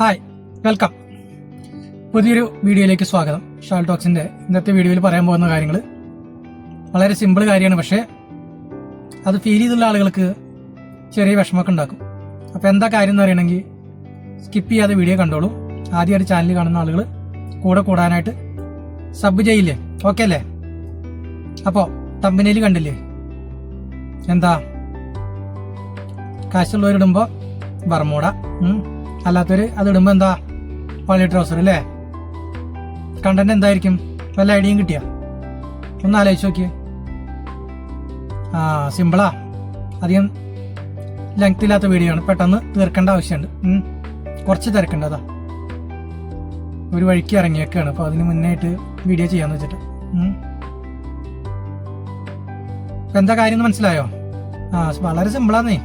Hi welcome. പുതിയൊരു വീഡിയോയിലേക്ക് സ്വാഗതം. ഷാൾ ടോക്സിന്റെ ഇന്നത്തെ വീഡിയോയിൽ പറയാൻ പോകുന്ന കാര്യങ്ങൾ വളരെ സിമ്പിൾ കാര്യമാണ് പക്ഷേ അത് ഫീൽ ചെയ്തുള്ള ആളുകൾക്ക് ചെറിയ വിഷമമൊക്കെ ഉണ്ടാക്കും. അപ്പോൾ എന്താ കാര്യം എന്ന് പറയണമെങ്കിൽ സ്കിപ്പ് ചെയ്യാതെ വീഡിയോ കണ്ടോളൂ. ആദ്യമായിട്ട് ചാനൽ കാണുന്ന ആളുകൾ കൂടെ കൂടാനായിട്ട് സബ് ചെയ്യില്ലേ? ഓക്കെ അല്ലേ? അപ്പോൾ തമ്പനയിൽ കണ്ടില്ലേ? എന്താ? കാശുള്ളവരിടുമ്പോൾ ബർമൂട. അല്ലാത്തവര് അത് ഇടുമ്പോ എന്താ പള്ളി ട്രൗസർ അല്ലേ? കണ്ടന്റ് എന്തായിരിക്കും? വല്ല ഐഡിയയും കിട്ടിയ? ഒന്ന് ആലോചിച്ച് നോക്കിയേ. ആ സിമ്പിളാ അധികം ലെങ്ത് ഇല്ലാത്ത വീഡിയോ ആണ്. പെട്ടെന്ന് തീർക്കേണ്ട ആവശ്യമുണ്ട്. കുറച്ച് തിരക്കേണ്ടതാ. ഒരു വഴിക്ക് ഇറങ്ങിയേക്കാണ്. അപ്പോൾ അതിന് മുന്നായിട്ട് വീഡിയോ ചെയ്യാന്ന് വെച്ചിട്ട്. എന്താ കാര്യം എന്ന് മനസ്സിലായോ? ആ വളരെ സിമ്പിളാന്നേ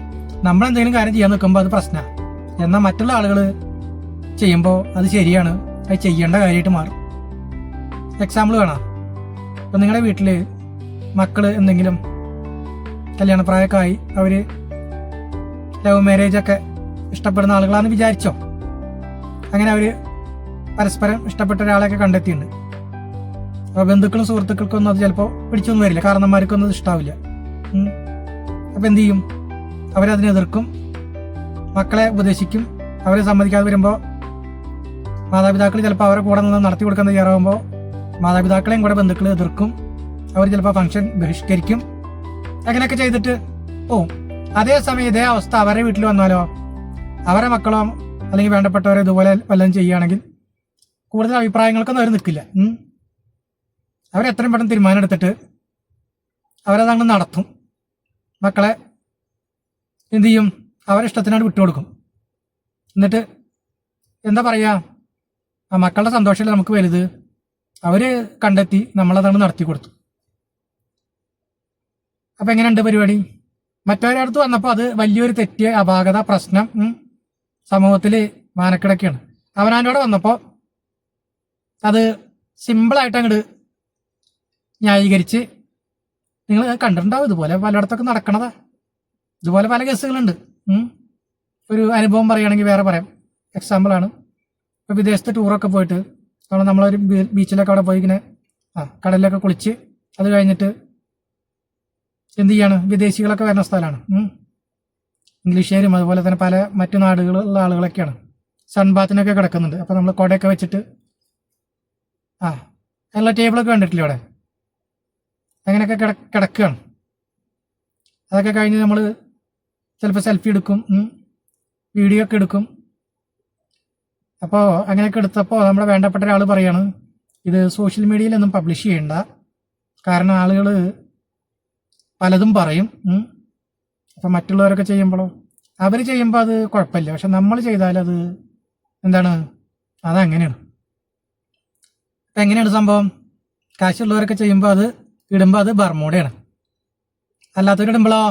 നമ്മൾ എന്തെങ്കിലും കാര്യം ചെയ്യാൻ നിൽക്കുമ്പോൾ അത് പ്രശ്നമാണ് എന്നാൽ മറ്റുള്ള ആളുകൾ ചെയ്യുമ്പോൾ അത് ശരിയാണ്. അത് ചെയ്യേണ്ട കാര്യമായിട്ട് മാറും. എക്സാമ്പിൾ വേണം ഇപ്പം നിങ്ങളുടെ വീട്ടിൽ മക്കൾ എന്തെങ്കിലും കല്യാണപ്രായമൊക്കെ ആയി അവർ ലവ് മാരേജ് ഒക്കെ ഇഷ്ടപ്പെടുന്ന ആളുകളാണെന്ന് വിചാരിച്ചോ? അങ്ങനെ അവർ പരസ്പരം ഇഷ്ടപ്പെട്ട ഒരാളെയൊക്കെ കണ്ടെത്തിയിട്ടുണ്ട്. അപ്പോൾ ബന്ധുക്കളും സുഹൃത്തുക്കൾക്കൊന്നും അത് ചിലപ്പോൾ പിടിച്ചൊന്നും വരില്ല. കാരണന്മാർക്കൊന്നും അത് ഇഷ്ടാവില്ല. അപ്പം എന്ത് ചെയ്യും? അവരതിനെ എതിർക്കും. മക്കളെ ഉപദേശിക്കും. അവരെ സമ്മതിക്കാതെ വരുമ്പോൾ മാതാപിതാക്കൾ ചിലപ്പോൾ അവരെ കൂടെ നിന്ന് നടത്തി കൊടുക്കാൻ തയ്യാറാകുമ്പോൾ മാതാപിതാക്കളെയും കൂടെ ബന്ധുക്കൾ എതിർക്കും. അവർ ചിലപ്പോൾ ഫംഗ്ഷൻ ബഹിഷ്കരിക്കും. അങ്ങനെയൊക്കെ ചെയ്തിട്ട് പോവും. അതേസമയം ഇതേ അവസ്ഥ അവരെ വീട്ടിൽ വന്നാലോ? അവരെ മക്കളോ അല്ലെങ്കിൽ വേണ്ടപ്പെട്ടവരെ ഇതുപോലെ വല്ലതും ചെയ്യുകയാണെങ്കിൽ കൂടുതൽ അഭിപ്രായങ്ങൾക്കൊന്നും അവർ നിൽക്കില്ല. അവരെത്രയും പെട്ടെന്ന് തീരുമാനം എടുത്തിട്ട് അവരതങ്ങ് നടത്തും. മക്കളെ എന്തു ചെയ്യും? അവരെ ഇഷ്ടത്തിനായിട്ട് വിട്ടുകൊടുക്കും. എന്നിട്ട് എന്താ പറയുക ആ മക്കളുടെ സന്തോഷമല്ല നമുക്ക് വലുത്? അവർ കണ്ടെത്തി നമ്മളതാണ് നടത്തി കൊടുത്തു. അപ്പൊ എങ്ങനെയുണ്ട് പരിപാടി? മറ്റവരടുത്ത് വന്നപ്പോൾ അത് വലിയൊരു തെറ്റിയ അപാകത പ്രശ്നം സമൂഹത്തിൽ മാനക്കിടക്കാണ് അവനാന്റെ വന്നപ്പോൾ അത് സിമ്പിളായിട്ട് അങ്ങോട്ട് ന്യായീകരിച്ച് നിങ്ങൾ കണ്ടിട്ടുണ്ടാവും ഇതുപോലെ പലയിടത്തൊക്കെ നടക്കണതാ. ഇതുപോലെ പല കേസുകളുണ്ട്. ഒരു അനുഭവം പറയുകയാണെങ്കിൽ വേറെ പറയാം. എക്സാമ്പിളാണ് ഇപ്പോൾ വിദേശത്ത് ടൂറൊക്കെ പോയിട്ട് നമ്മൾ നമ്മളൊരു ബീച്ചിലൊക്കെ അവിടെ പോയി ഇങ്ങനെ ആ കടലിലൊക്കെ കുളിച്ച് അത് കഴിഞ്ഞിട്ട് എന്ത് ചെയ്യാണ്? വിദേശികളൊക്കെ വരുന്ന സ്ഥലമാണ്. ഇംഗ്ലീഷുകാരും അതുപോലെ തന്നെ പല മറ്റു നാടുകളിലുള്ള ആളുകളൊക്കെയാണ്. സൺബാത്തിനൊക്കെ കിടക്കുന്നുണ്ട്. അപ്പോൾ നമ്മൾ കുടയൊക്കെ വെച്ചിട്ട് ആ നല്ല ടേബിളൊക്കെ കണ്ടിട്ടില്ലേ അവിടെ? അങ്ങനെയൊക്കെ കിട കിടക്കുകയാണ്. അതൊക്കെ കഴിഞ്ഞ് നമ്മൾ ചിലപ്പോൾ സെൽഫി എടുക്കും വീഡിയോ ഒക്കെ എടുക്കും. അപ്പോൾ അങ്ങനെയൊക്കെ എടുത്തപ്പോൾ നമ്മുടെ വേണ്ടപ്പെട്ട ഒരാൾ പറയാണ് ഇത് സോഷ്യൽ മീഡിയയിലൊന്നും പബ്ലിഷ് ചെയ്യണ്ട. കാരണം ആളുകൾ പലതും പറയും. അപ്പം മറ്റുള്ളവരൊക്കെ ചെയ്യുമ്പോഴോ? അവർ ചെയ്യുമ്പോൾ അത് കുഴപ്പമില്ല. പക്ഷെ നമ്മൾ ചെയ്താൽ അത് എന്താണ്? അതങ്ങനെയാണ് അപ്പം എങ്ങനെയാണ് സംഭവം? കാശുള്ളവരൊക്കെ ചെയ്യുമ്പോൾ അത് ഇടുമ്പോൾ അത് ബർമോഡയാണ്. അല്ലാത്തവരിടുമ്പോഴോ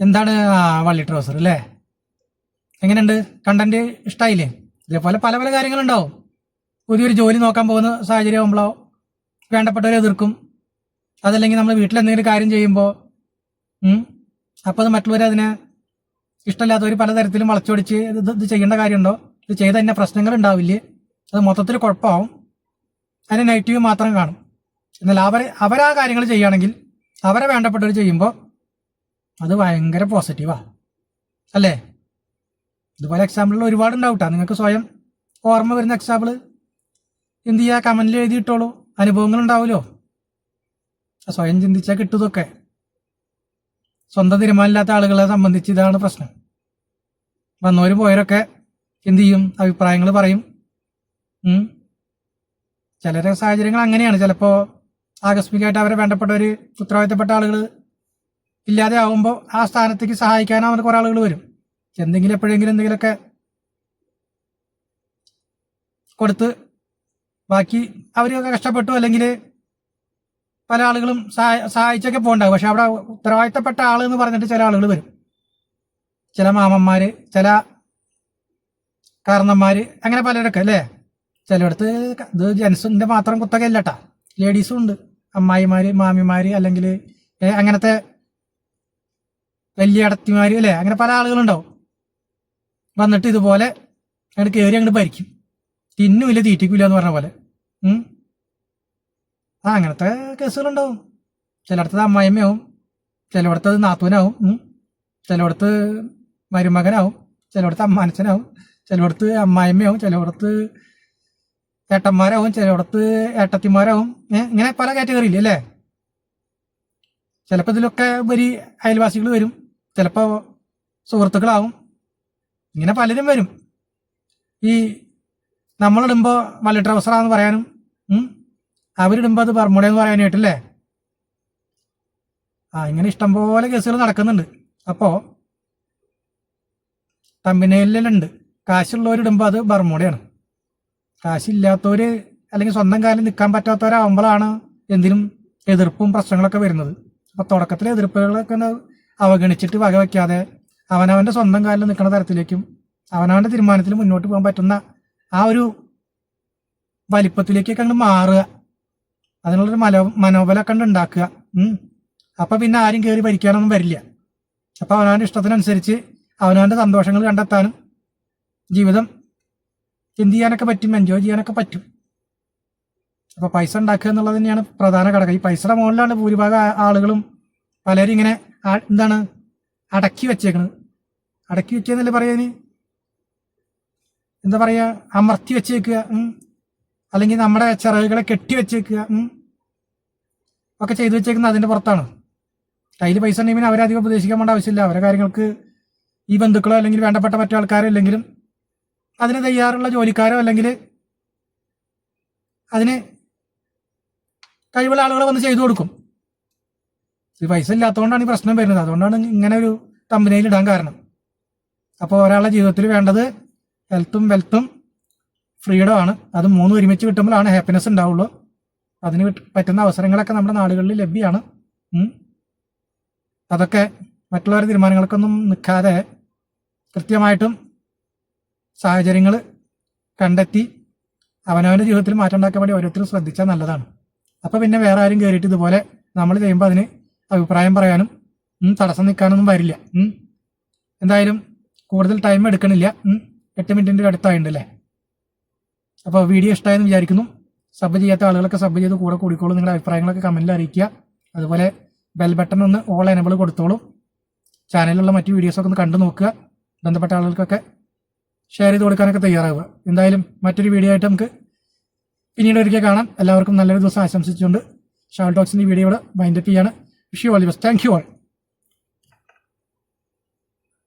എന്താണ് ആ വള്ളി ട്രൗസർ അല്ലേ? എങ്ങനെയുണ്ട്? കണ്ടന്റ് ഇഷ്ടമായില്ലേ ഇതേപോലെ പല പല കാര്യങ്ങളുണ്ടാവും. പുതിയൊരു ജോലി നോക്കാൻ പോകുന്ന സാഹചര്യം ആകുമ്പോഴോ വേണ്ടപ്പെട്ടവരെ എതിർക്കും. അതല്ലെങ്കിൽ നമ്മൾ വീട്ടിൽ എന്തെങ്കിലും കാര്യം ചെയ്യുമ്പോൾ അപ്പോൾ അത് മറ്റുള്ളവർ അതിനെ ഇഷ്ടമില്ലാത്തവർ പലതരത്തിലും വളച്ചൊടിച്ച് ഇത് ഇത് ചെയ്യേണ്ട കാര്യമുണ്ടോ? ഇത് ചെയ്ത തന്നെ പ്രശ്നങ്ങൾ ഉണ്ടാവില്ല? അത് മൊത്തത്തിൽ കുഴപ്പമാവും. അതിന് നെഗറ്റീവ് മാത്രം കാണും. എന്നാൽ അവർ അവരാ കാര്യങ്ങൾ ചെയ്യുകയാണെങ്കിൽ അവരെ വേണ്ടപ്പെട്ടവർ ചെയ്യുമ്പോൾ അത് ഭയങ്കര പോസിറ്റീവാ അല്ലേ? ഇതുപോലെ എക്സാമ്പിളുകൾ ഒരുപാട് ഉണ്ടാവും. നിങ്ങൾക്ക് സ്വയം ഓർമ്മ വരുന്ന എക്സാമ്പിൾ എന്ത് ചെയ്യുക കമന്റിൽ എഴുതിയിട്ടോളൂ. അനുഭവങ്ങൾ ഉണ്ടാവുമല്ലോ. സ്വയം ചിന്തിച്ചാൽ കിട്ടുന്നതൊക്കെ സ്വന്തം തീരുമാനമില്ലാത്ത ആളുകളെ സംബന്ധിച്ച് ഇതാണ് പ്രശ്നം. വന്നവര് പോയവരൊക്കെ എന്ത് ചെയ്യും? അഭിപ്രായങ്ങൾ പറയും. ചില സാഹചര്യങ്ങൾ അങ്ങനെയാണ്. ചിലപ്പോൾ ആകസ്മികമായിട്ട് അവരെ വേണ്ടപ്പെട്ടവർ ഉത്തരവാദിത്തപ്പെട്ട ആളുകൾ ഇല്ലാതെ ആവുമ്പോൾ ആ സ്ഥാനത്തേക്ക് സഹായിക്കാൻ അവന് കുറേ ആളുകൾ വരും. എന്തെങ്കിലും എപ്പോഴെങ്കിലും എന്തെങ്കിലുമൊക്കെ കൊടുത്ത് ബാക്കി അവരൊക്കെ കഷ്ടപ്പെട്ടു അല്ലെങ്കിൽ പല ആളുകളും സഹായ സഹായിച്ചൊക്കെ പോകണ്ടാവും. പക്ഷെ അവിടെ ഉത്തരവാദിത്തപ്പെട്ട ആൾ എന്ന് പറഞ്ഞിട്ട് ചില ആളുകൾ വരും. ചില മാമന്മാര് ചില കാരണന്മാര് അങ്ങനെ പലരൊക്കെ അല്ലേ? ചിലയിടത്ത് ഇത് ജെൻസിന്റെ മാത്രം കുത്തകയല്ല കേട്ടാ ലേഡീസും ഉണ്ട്. അമ്മായിമാര് മാമിമാര് അല്ലെങ്കിൽ അങ്ങനത്തെ വലിയ അടത്തിമാര് അല്ലേ? അങ്ങനെ പല ആളുകളുണ്ടാവും. വന്നിട്ട് ഇതുപോലെ അങ്ങോട്ട് കയറി അങ്ങോട്ട് ഭരിക്കും. തിന്നുമില്ല തീറ്റിക്കില്ല എന്ന് പറഞ്ഞ പോലെ. ആ അങ്ങനത്തെ കേസുകളുണ്ടാവും. ചിലയിടത്തത് അമ്മായിമ്മയാവും. ചിലയിടത്തത് നാത്തൂനാവും. ചിലവിടത്ത് മരുമകനാവും. ചിലയിടത്ത് അമ്മാനച്ചനാവും ചിലയിടത്ത് അമ്മായിമ്മയാവും. ചിലയിടത്ത് ഏട്ടന്മാരാവും. ചിലയിടത്ത് ഏട്ടത്തിമാരാവും. ഇങ്ങനെ പല കാറ്റഗറിയിൽ അല്ലേ? ചിലപ്പോൾ ഇതിലൊക്കെ ഒരു അയൽവാസികൾ വരും. ചിലപ്പോൾ സുഹൃത്തുക്കളാവും. ഇങ്ങനെ പലരും വരും. ഈ നമ്മളിടുമ്പോൾ ട്രൗസർ ട്രൗസറാന്ന് പറയാനും അവരിടുമ്പോൾ അത് ബർമുടയെന്ന് പറയാനായിട്ടല്ലേ? ആ ഇങ്ങനെ ഇഷ്ടംപോലെ കേസുകൾ നടക്കുന്നുണ്ട്. അപ്പോൾ തമ്പിനയിലുണ്ട് കാശുള്ളവരിടുമ്പോൾ അത് ബർമുടയാണ് കാശില്ലാത്തവർ അല്ലെങ്കിൽ സ്വന്തം കാലിൽ നിൽക്കാൻ പറ്റാത്തവരാകുമ്പോഴാണ് എന്തിനും എതിർപ്പും പ്രശ്നങ്ങളൊക്കെ വരുന്നത്. അപ്പോൾ തുടക്കത്തിലെ എതിർപ്പുകളൊക്കെ അവഗണിച്ചിട്ട് വകവയ്ക്കാതെ അവനവന്റെ സ്വന്തം കാലിൽ നിൽക്കുന്ന തരത്തിലേക്കും അവനവന്റെ തീരുമാനത്തിൽ മുന്നോട്ട് പോകാൻ പറ്റുന്ന ആ ഒരു വലിപ്പത്തിലേക്കൊക്കെ അങ്ങ് മാറുക. അതിനുള്ളൊരു മനോ മനോബല കണ്ട് ഉണ്ടാക്കുക. അപ്പൊ പിന്നെ ആരും കയറി ഭരിക്കാനൊന്നും വരില്ല. അപ്പൊ അവനവന്റെ ഇഷ്ടത്തിനനുസരിച്ച് അവനവന്റെ സന്തോഷങ്ങൾ കണ്ടെത്താനും ജീവിതം എന്ത് ചെയ്യാനൊക്കെ പറ്റും എൻജോയ് ചെയ്യാനൊക്കെ പറ്റും. അപ്പോൾ പൈസ ഉണ്ടാക്കുക എന്നുള്ളത് തന്നെയാണ് പ്രധാന ഘടകം. ഈ പൈസയുടെ മുകളിലാണ് ഭൂരിഭാഗം ആളുകളും പലരും ഇങ്ങനെ എന്താണ്? അടക്കി വെച്ചേക്കണത് അടക്കി വെച്ചെന്നല്ലേ പറയാന് എന്താ പറയാ? അമർത്തി വെച്ചേക്കുക അല്ലെങ്കിൽ നമ്മുടെ ചിറകുകളെ കെട്ടി വെച്ചേക്കുക ഒക്കെ ചെയ്തു വെച്ചേക്കുന്നത് അതിന്റെ പുറത്താണ്. കയ്യിൽ പൈസ ഉണ്ടെങ്കിൽ പിന്നെ അവരധികം ഉപദേശിക്കാൻ വേണ്ട ആവശ്യമില്ല. അവരെ കാര്യങ്ങൾക്ക് ഈ ബന്ധുക്കളോ അല്ലെങ്കിൽ വേണ്ടപ്പെട്ട മറ്റു ആൾക്കാരോ ഇല്ലെങ്കിലും അതിന് തയ്യാറുള്ള ജോലിക്കാരോ അല്ലെങ്കിൽ അതിന് കഴിവുള്ള ആളുകൾ വന്ന് ചെയ്തു കൊടുക്കും. പൈസ ഇല്ലാത്തതുകൊണ്ടാണ് ഈ പ്രശ്നം വരുന്നത്. അതുകൊണ്ടാണ് ഇങ്ങനെ ഒരു കമ്പനിയിൽ ഇടാൻ കാരണം. അപ്പോൾ ഒരാളുടെ ജീവിതത്തിൽ വേണ്ടത് ഹെൽത്തും വെൽത്തും ഫ്രീഡം ആണ്. അത് മൂന്നും ഒരുമിച്ച് കിട്ടുമ്പോഴാണ് ഹാപ്പിനെസ് ഉണ്ടാവുള്ളൂ. അതിന് പറ്റുന്ന അവസരങ്ങളൊക്കെ നമ്മുടെ നാടുകളിൽ ലഭ്യമാണ് അതൊക്കെ മറ്റുള്ളവരുടെ തീരുമാനങ്ങൾക്കൊന്നും നിൽക്കാതെ കൃത്യമായിട്ടും സാഹചര്യങ്ങൾ കണ്ടെത്തി അവനവന്റെ ജീവിതത്തിൽ മാറ്റം ഉണ്ടാക്കാൻ വേണ്ടി ഓരോരുത്തരും ശ്രദ്ധിച്ചാൽ നല്ലതാണ്. അപ്പോൾ പിന്നെ വേറെ ആരും കയറിയിട്ട് ഇതുപോലെ നമ്മൾ ചെയ്യുമ്പോൾ അതിന് അഭിപ്രായം പറയാനും തടസ്സം നിൽക്കാനൊന്നും വരില്ല എന്തായാലും കൂടുതൽ ടൈം എടുക്കണില്ല. എട്ട് മിനിറ്റിന്റെ അടുത്തായിട്ടുണ്ട് അല്ലേ അപ്പോൾ വീഡിയോ ഇഷ്ടമായെന്ന് വിചാരിക്കുന്നു. സബ് ചെയ്യാത്ത ആളുകളൊക്കെ സബ് ചെയ്ത് കൂടെ കൂടിക്കോളൂ. നിങ്ങളുടെ അഭിപ്രായങ്ങളൊക്കെ കമന്റിൽ അറിയിക്കുക. അതുപോലെ ബെൽ ബട്ടൺ ഒന്ന് ഓൾ എനബിൾ കൊടുത്തോളൂ. ചാനലിലുള്ള മറ്റ് വീഡിയോസൊക്കെ ഒന്ന് കണ്ടു നോക്കുക. ബന്ധപ്പെട്ട ആളുകൾക്കൊക്കെ ഷെയർ ചെയ്ത് കൊടുക്കാനൊക്കെ തയ്യാറാവുക. എന്തായാലും മറ്റൊരു വീഡിയോ ആയിട്ട് നമുക്ക് പിന്നീട് ഒരിക്കൽ കാണാം. എല്ലാവർക്കും നല്ലൊരു ദിവസം ആശംസിച്ചുകൊണ്ട് ഷാൾ ടോക്സിന്റെ വീഡിയോ ഇവിടെ മൈൻഡപ്പ് ചെയ്യാണ്. Sure, you. Thank you all.